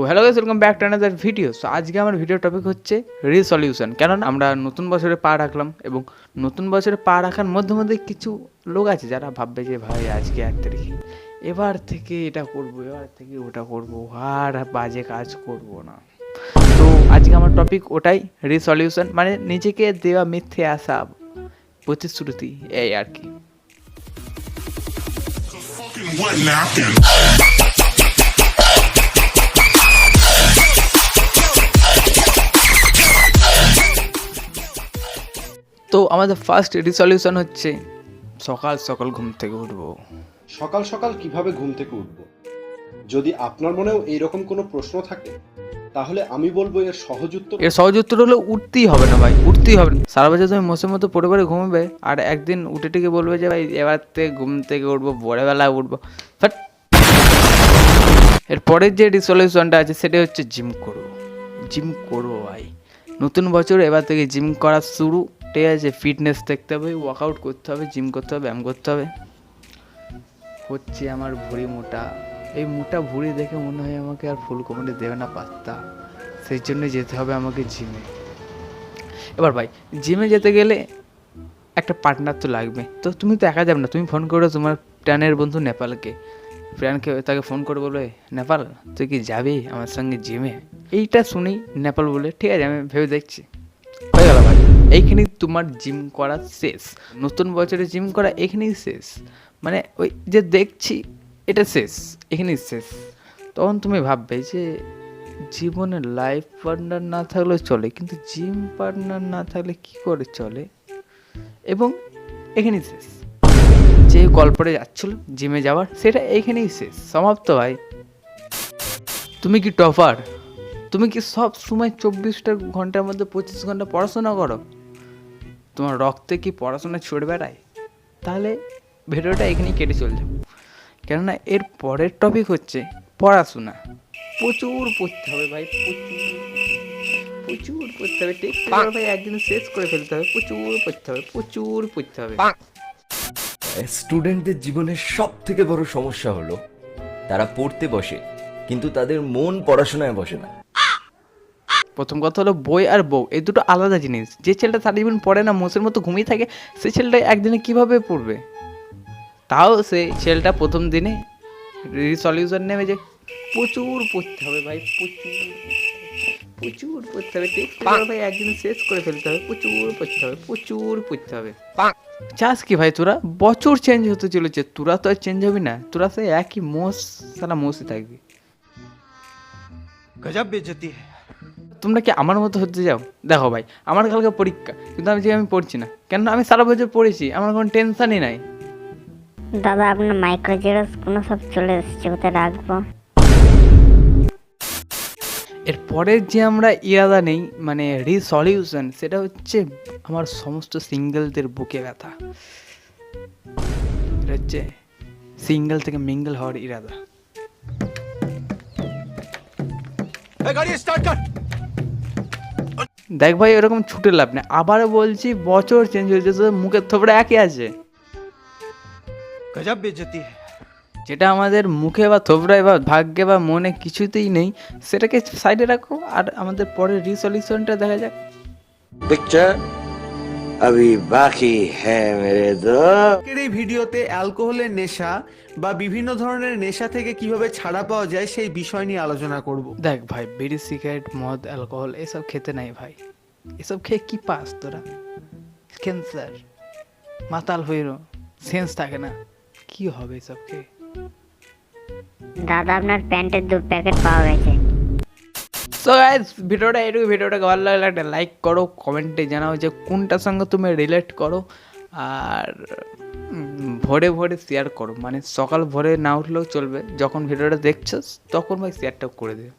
O hello guys welcome back to another video so আজকে আমার video topic হচ্ছে resolution কেননা আমরা নতুন বছরে পা রাখলাম এবং নতুন বছরে পা রাখার মধ্যে মধ্যে কিছু লোক আছে যারা ভাববে যে, ভাই, আজকে এক তারিখে। এবার থেকে এটা করব, এবার থেকে ওটা করব। আর বাজে কাজ করব না। তো, আজকে আমার টপিক ওটাই রিসলিউশন মানে নিজেকে দেওয়া মিথ্যে আসা প্রতিশ্রুতি, এই আর কি। তো আমাদের ফার্স্ট রিসলিউশন হচ্ছে সকাল সকাল ঘুম থেকে উঠবো। সকাল সকাল কীভাবে ঘুম থেকে উঠব? যদি আপনার মনেও এইরকম কোনো প্রশ্ন থাকে তাহলে আমি বলব এর সহজ উত্তর এর সহজ উত্তর হলো উঠতেই হবে না ভাই উঠতেই হবে না। সারা বছর তুমি মোষের মতো পড়ে পড়ে ঘুমাবে আর একদিন উঠে টিকে বলবে যে ভাই এবার থেকে ঘুম থেকে উঠবো ভোরবেলায় উঠবো। বাট এর পরের যে রিসলিউশনটা আছে সেটা হচ্ছে জিম করব। জিম করব ভাই। নতুন বছর এবার থেকে জিম করা শুরু। ঠিক আছে ফিটনেস দেখতে হবে ওয়ার্কআউট করতে হবে জিম করতে হবে, ব্যায়াম করতে হবে। হচ্ছে আমার ভুঁড়ি মোটা। এই মোটা ভুঁড়ি দেখে মনে হয় আমাকে আর ফুল কমেন্টে দেবে না পাত্তা। সেই জন্য যেতে হবে আমাকে জিমে এবার ভাই জিমে যেতে গেলে একটা পার্টনার তো লাগবে। তো তুমি তো একা যাবে না, তুমি ফোন করো তোমার প্রাণের বন্ধু নেপালকে। প্রাণকে তাকে ফোন করে বলবে, নেপাল, তুই কি যাবি আমার সঙ্গে জিমে এইটা শুনি নেপাল বলে, ঠিক আছে, আমি ভেবে দেখছি। হয়ে গেল ভাই। এইখানেই তোমার জিম করা শেষ। নতুন বছরে জিম করা এখানেই শেষ। মানে ওই যে দেখছি, এটা শেষ এখানেই শেষ। তখন তুমি ভাববে যে জীবনে লাইফ পার্টনার না থাকলেও চলে, কিন্তু জিম পার্টনার না থাকলে কি করে চলে? এবং এখানেই শেষ। যে গল্পটা যাচ্ছিল জিমে যাওয়ার, সেটা এখানেই শেষ। সমাপ্ত ভাই। তুমি কি টপার তুমি কি সব সময় চব্বিশটা ঘণ্টার মধ্যে পঁচিশ ঘণ্টা পড়াশোনা করো? তোমার রক্তে কি পড়াশোনা ছড়ে বেড়ায়? তাহলে ভিডিওটা এখানেই কেটে চলে যাব কেননা এর পরের টপিক হচ্ছে পড়াশোনা। প্রচুর পড়তে হবে ভাই, প্রচুর। প্রচুর পড়তে হবে টেক্সট ভাই একদিন শেষ করে ফেলতে হবে। প্রচুর পড়তে হবে, প্রচুর পড়তে হবে। স্টুডেন্টদের জীবনের সব থেকে বড় সমস্যা হলো, তারা পড়তে বসে, কিন্তু তাদের মন পড়াশোনায় বসে না। প্রথম কথা হলো বই আর বউ এই দুটো আলাদা জিনিস। যে ছেলেটা সারা জীবন পড়ে না মোষের মতো ঘুমিয়ে থাকে সে ছেলেটা একদিনে কীভাবে পড়বে? তাও সে ছেলেটা প্রথম দিনে রিসলিউশন নেবে যে প্রচুর পড়তে হবে ভাই প্রচুর প্রচুর পড়তে হবে। ভাই একদিন শেষ করে ফেলতে হবে প্রচুর পড়তে হবে প্রচুর পড়তে হবে। চাস কি ভাই তোরা? বছর চেঞ্জ হতে চলেছে তোরা তো আর চেঞ্জ হবি না তোরা সে একই মোষ সারা মোষই থাকবি। গজব বেজতি হ্যাঁ তোমরা কি আমার মতো হতে যাও দেখো ভাই আমার কালকে পরীক্ষা কিন্তু আমি যে আমি পড়ছি না। কেন আমি সারা বছর পড়েছি আমার কোনো টেনশনই নাই। দাদা আপনার মাইক্রো কোনো সব চলে এসেছে কোথায় রাখব। এরপরে যে আমরা ইরাদা নেই মানে রিসলিউশন সেটা হচ্ছে আমার সমস্ত সিঙ্গেলদের বুকে ব্যথা। এটা হচ্ছে সিঙ্গেল থেকে মিঙ্গেল হওয়ার ইরাদা। গাড়ি স্টার্ট কর। দেখ ভাই ওরকম ছুটে লাভ নেই। আবার বলছি বছর চেঞ্জ হয়েছে তো মুখের থোপড়া একই আছে। গজব বেজতি। যেটা আমাদের মুখে বা থোবড়ায় বা ভাগ্যে বা মনে কিছুতেই নেই সেটাকে সাইডে রাখো। আর আমাদের পরের রিসলিউশনটা দেখা যাক। পিকচার হ্যাঁ এই ভিডিওতে অ্যালকোহলের নেশা বা বিভিন্ন ধরনের নেশা থেকে কীভাবে ছাড়া পাওয়া যায় সেই বিষয় নিয়ে আলোচনা করব। দেখ ভাই বিড়ি সিগারেট মদ অ্যালকোহল এসব খেতে নাই ভাই। এসব খেয়ে কি পাস তোরা? ক্যান্সার মাতাল হয়ে সেন্স থাকে না। কি হবে এসব খেয়ে? দাদা আপনার প্যান্টের দু প্যাকেট পাওয়া গেছে। সো গাইস ভিডিওটা এটুকু ভিডিওটাকে ভালো লাগলে একটা লাইক করো কমেন্টে জানাও যে কোনটার সঙ্গে তুমি রিলেট করো। আর ভোরে ভোরে শেয়ার করো। মানে সকাল ভোরে না উঠলেও চলবে। যখন ভিডিওটা দেখছ, তখন ভাই শেয়ারটা করে দিও।